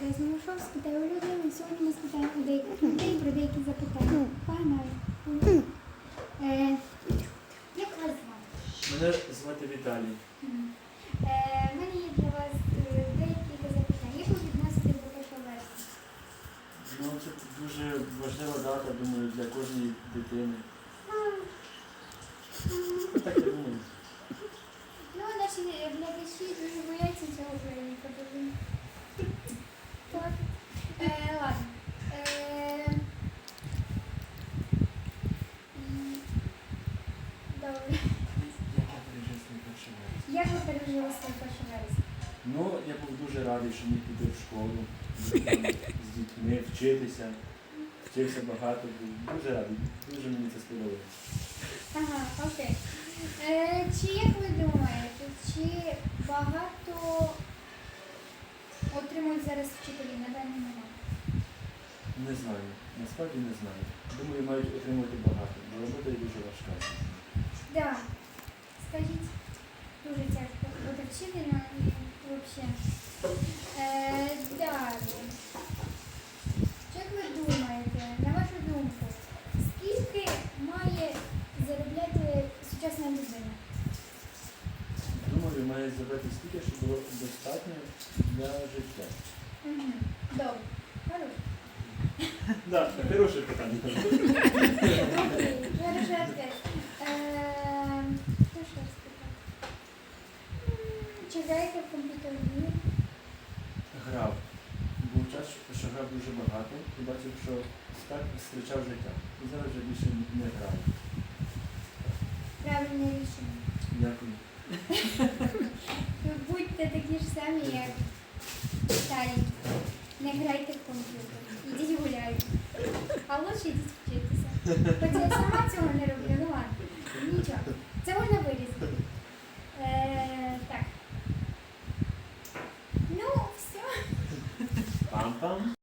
Знову шов, у людей. Сьогодні ми спитаємо у деяких людей про деякі запитання. Погнали. Е, Як вас звати? Мене звати Віталій. Е, У мене є для вас е, деякі запитання. Як ви відноситесь до 1 вересня? Ну, це дуже важлива дата, думаю, для кожної дитини. Так я думаю. Ну, наші глядачі дуже бояться цього. Так. Е, ладно. Е, м, Добре. Як я пережив свій перший вересень? Як ви пережили свій 1 вересня? Ну, я був дуже радий, що міг піти в школу з дітьми, вчитися. Вчився багато, був дуже радий. Дуже мені це сподобалося. Ага, окей. Е, чи як ви думаєте, чи багато отримують зараз вчителі на даний момент? Не знаю. Насправді не знаю. Думаю, мають отримувати багато, бо робота є дуже важка. Да. Скажіть, дуже тяжко вчителем і взагалі. Далі. Як ви думаєте, на вашу думку, скільки має заробляти сучасна людина? Думаю, має зробити стільки, щоб було достатньо для життя. Угу. Добре. Хорошо. Так, хороше питання. Окей, хороший ответ. Е, Що ще спитати? М, Чи граєте в комп'ютерні? Грав. Був час, що грав дуже багато і бачив, що так зустрічав життя. І зараз вже більше не граю. Правильне рішення. Дякую. Ви будьте такі ж самі, як Віталій. Не грайте в комп'ютер. Ідіть гуляйте. А лучше йдіть вчитися. Хоча я сама цього не роблю, ну ладно. Нічого. Це можна вирізати. Rambam